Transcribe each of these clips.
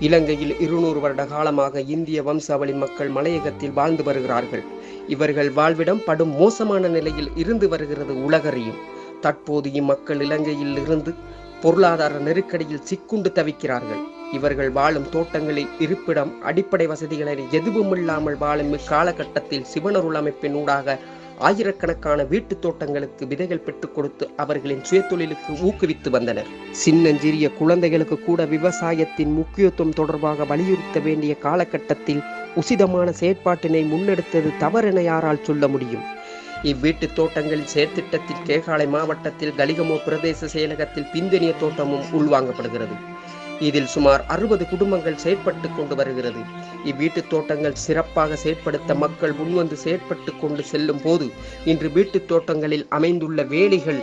இலங்கையில் இருநூறு வருட காலமாக இந்திய வம்சாவளி மக்கள் மலையகத்தில் வாழ்ந்து வருகிறார்கள். இவர்கள் வாழ்விடம் படும் மோசமான நிலையில் இருந்து வருகிறது உலகறியும். தற்போது இம்மக்கள் இலங்கையில் இருந்து பொருளாதார நெருக்கடியில் சிக்குண்டு தவிக்கிறார்கள். இவர்கள் வாழும் தோட்டங்களில் இருப்பிடம் அடிப்படை வசதிகளை எதுவும் இல்லாமல் வாழும் இக்காலகட்டத்தில் சிவனருள் அமைப்பின் ஊடாக ஆயிரக்கணக்கான வீட்டு தோட்டங்களுக்கு விதைகள் பெற்றுக் கொடுத்து அவர்களின் சுயதொழிலுக்கு ஊக்குவித்து வந்தனர். சின்னஞ்சிறிய குழந்தைகளுக்கு கூட விவசாயத்தின் முக்கியத்துவம் தொடர்பாக வலியுறுத்த வேண்டிய காலகட்டத்தில் உசிதமான செயற்பாட்டினை முன்னெடுத்தது தவறென யாரால் சொல்ல முடியும்? இவ்வீட்டு தோட்டங்களில் செயற்திட்டத்தில் கேகாலை மாவட்டத்தில் கலிகமோ பிரதேச செயலகத்தில் பிந்தனிய தோட்டமும் உள்வாங்கப்படுகிறது. இதில் சுமார் அறுபது குடும்பங்கள் செயற்பட்டு கொண்டு வருகிறது. இவ்வீட்டுத் தோட்டங்கள் சிறப்பாக செயற்படுத்த மக்கள் முன்வந்து செயற்பட்டு கொண்டு செல்லும் போது இன்று வீட்டுத் தோட்டங்களில் அமைந்துள்ள வேலிகள்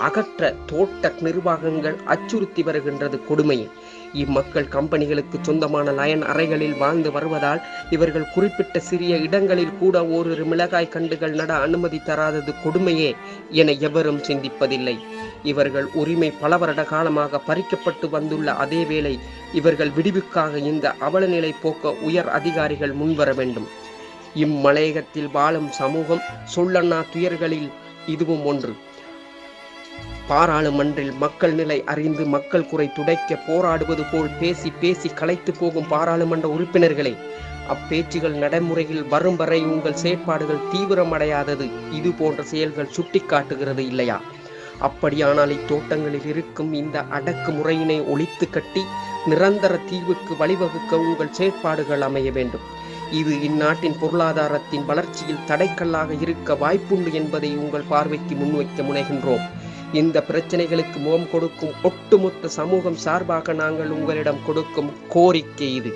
அகற்ற தோட்ட நிர்வாகங்கள் அச்சுறுத்தி வருகின்றது கொடுமையை. இம்மக்கள் கம்பெனிகளுக்கு சொந்தமான லயன் அறைகளில் வாழ்ந்து வருவதால் இவர்கள் குறிப்பிட்ட சிறிய இடங்களில் கூட ஓரிரு மிளகாய் கண்டுகள் நட அனுமதி தராதது கொடுமையே என எவரும் சிந்திப்பதில்லை. இவர்கள் உரிமை பல வருட காலமாக பறிக்கப்பட்டு வந்துள்ள அதேவேளை இவர்கள் விடுவிக்காக இந்த அவலநிலை போக்க உயர் அதிகாரிகள் முன்வர வேண்டும். இம்மலையகத்தில் வாழும் சமூகம் சொல்லண்ணா துயர்களில் இதுவும் ஒன்று. பாராளுமன்றில் மக்கள் நிலை அறிந்து மக்கள் குறை துடைக்க போராடுவது போல் பேசி பேசி களைத்து போகும் பாராளுமன்ற உறுப்பினர்களே அப்பேச்சுகள் நடைமுறையில் வரும் வரை உங்கள் செயற்பாடுகள் தீவிரமடையாதது. இது போன்ற செயல்கள் சுட்டிக்காட்டுகிறது இல்லையா? அப்படியானால் இத்தோட்டங்களில் இருக்கும் இந்த அடக்கு முறையினை ஒழித்து கட்டி நிரந்தர தீர்வுக்கு வழிவகுக்க உங்கள் செயற்பாடுகள் அமைய வேண்டும். இது இந்நாட்டின் பொருளாதாரத்தின் வளர்ச்சியில் தடைக்கல்லாக இருக்க வாய்ப்புண்டு என்பதை உங்கள் பார்வைக்கு முன்வைக்க முனைகின்றோம். இந்த பிரச்சனைகளுக்கு முகம் கொடுக்கும் ஒட்டுமொத்த சமூகம் சார்பாக நாங்கள் உங்களிடம் கொடுக்கும் கோரிக்கை இது.